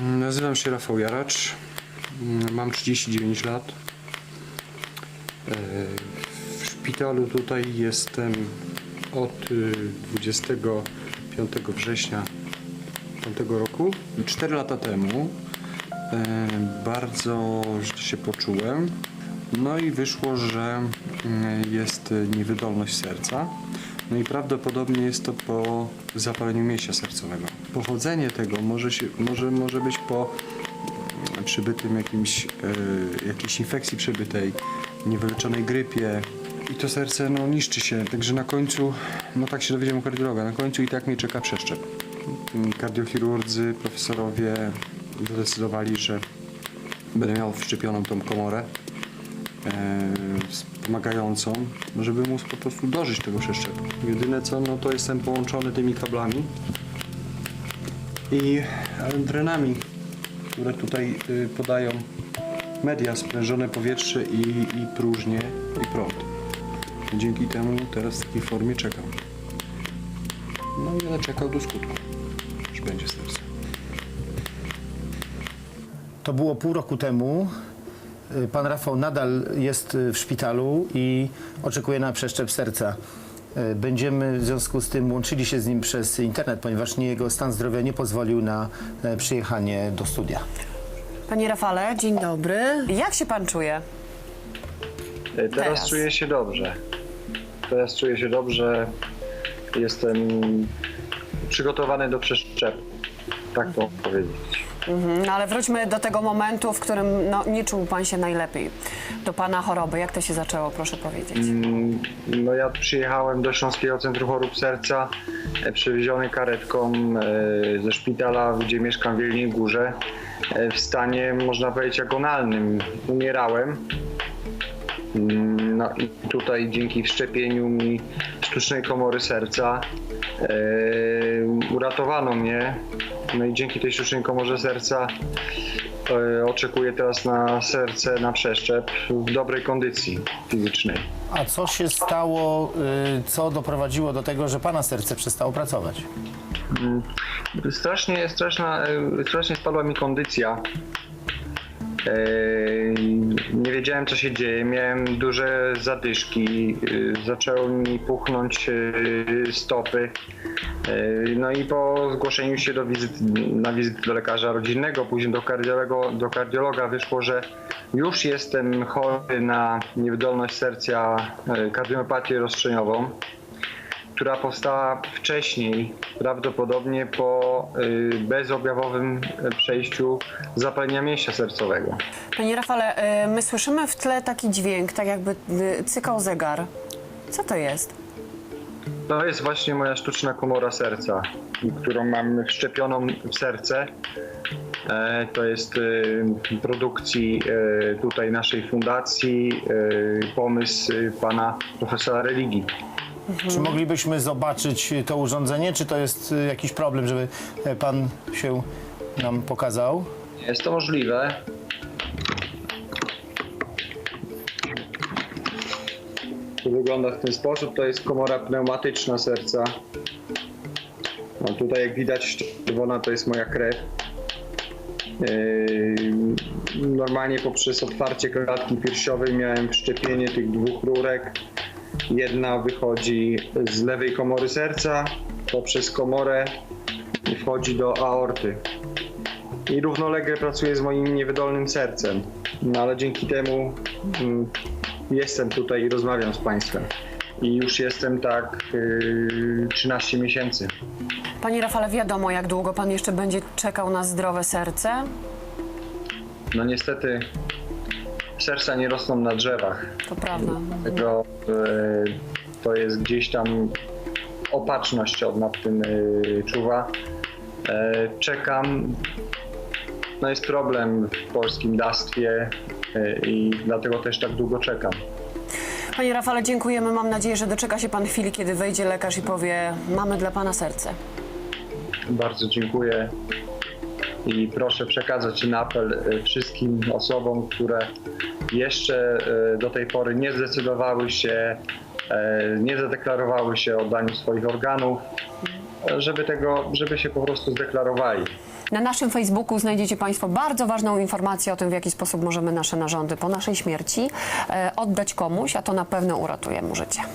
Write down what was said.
Nazywam się Rafał Jaracz. Mam 39 lat. E, W szpitalu tutaj jestem od y, 25 września tamtego roku. 4 lata temu e, bardzo się poczułem. No i wyszło, że mm, jest niewydolność serca. No i prawdopodobnie jest to po zapaleniu mięśnia sercowego. Pochodzenie tego może, się, może, może być po przybytym jakimś, e, jakiejś infekcji przybytej, niewyleczonej grypie. I to serce no, niszczy się, także na końcu, no tak się dowiedziałem u kardiologa, na końcu i tak mnie czeka przeszczep. Kardiochirurdzy, profesorowie zadecydowali, że będę miał wszczepioną tą komorę e, wspomagającą, żeby móc po prostu dożyć tego przeszczepu. Jedyne co, no to jestem połączony tymi kablami i drenami, które tutaj y, podają media, sprężone powietrze i, i próżnię i prąd. Dzięki temu teraz w takiej formie czekam. No i będę czekał do skutku, że będzie serce. To było pół roku temu. Y, Pan Rafał nadal jest y, w szpitalu i oczekuje na przeszczep serca. Y, Będziemy w związku z tym łączyli się z nim przez internet, ponieważ nie, jego stan zdrowia nie pozwolił na e, przyjechanie do studia. Panie Rafale, dzień dobry. Jak się pan czuje? E, Teraz, Teraz. czuję się dobrze. Teraz czuję się dobrze. Jestem przygotowany do przeszczepu. Tak to powiedzieć. Mhm, no ale wróćmy do tego momentu, w którym no, nie czuł pan się najlepiej. Do pana choroby. Jak to się zaczęło, proszę powiedzieć? Mm, No ja przyjechałem do Śląskiego Centrum Chorób Serca, e, przewieziony karetką e, ze szpitala, gdzie mieszkam w Wielkiej Górze, e, w stanie, można powiedzieć, agonalnym. Umierałem. Mm, No i tutaj dzięki wszczepieniu mi sztucznej komory serca uratowano mnie. No i dzięki tej sztucznej komorze serca e, oczekuję teraz na serce, na przeszczep w dobrej kondycji fizycznej. A co się stało, y, co doprowadziło do tego, że pana serce przestało pracować? Strasznie, straszna, e, strasznie spadła mi kondycja. Nie wiedziałem, co się dzieje. Miałem duże zadyszki. Zaczęły mi puchnąć stopy. No i po zgłoszeniu się do wizyt, na wizytę do lekarza rodzinnego, później do kardiologa, do kardiologa wyszło, że już jestem chory na niewydolność serca, kardiopatię rozstrzeniową która powstała wcześniej, prawdopodobnie po y, bezobjawowym y, przejściu zapalenia mięśnia sercowego. Panie Rafale, y, my słyszymy w tle taki dźwięk, tak jakby cykał zegar. Co to jest? To jest właśnie moja sztuczna komora serca, którą mam wszczepioną w serce. E, To jest produkcji tutaj naszej fundacji pomysł pana profesora religii. Czy moglibyśmy zobaczyć to urządzenie, czy to jest y, jakiś problem, żeby e, pan się nam pokazał? Jest to możliwe. To wygląda w ten sposób. To jest komora pneumatyczna serca. No tutaj jak widać czerwona to jest moja krew. Yy, Normalnie poprzez otwarcie klatki piersiowej miałem wszczepienie tych dwóch rurek. Jedna wychodzi z lewej komory serca, poprzez komorę wchodzi do aorty i równolegle pracuję z moim niewydolnym sercem. No ale dzięki temu mm, jestem tutaj i rozmawiam z Państwem. I już jestem tak yy, 13 miesięcy. Panie Rafale, wiadomo, jak długo pan jeszcze będzie czekał na zdrowe serce? No niestety serca nie rosną na drzewach. To prawda. Dlatego yy, to jest gdzieś tam opatrzność od nad tym yy, czuwa. Yy, czekam. No jest problem w polskim dawstwie i dlatego też tak długo czekam. Panie Rafale, dziękujemy. Mam nadzieję, że doczeka się pan chwili, kiedy wejdzie lekarz i powie, mamy dla pana serce. Bardzo dziękuję i proszę przekazać ten apel e, wszystkim osobom, które jeszcze e, do tej pory nie zdecydowały się, e, nie zadeklarowały się o oddaniu swoich organów, e, żeby tego, żeby się po prostu zdeklarowali. Na naszym Facebooku znajdziecie Państwo bardzo ważną informację o tym, w jaki sposób możemy nasze narządy po naszej śmierci oddać komuś, a to na pewno uratuje mu życie.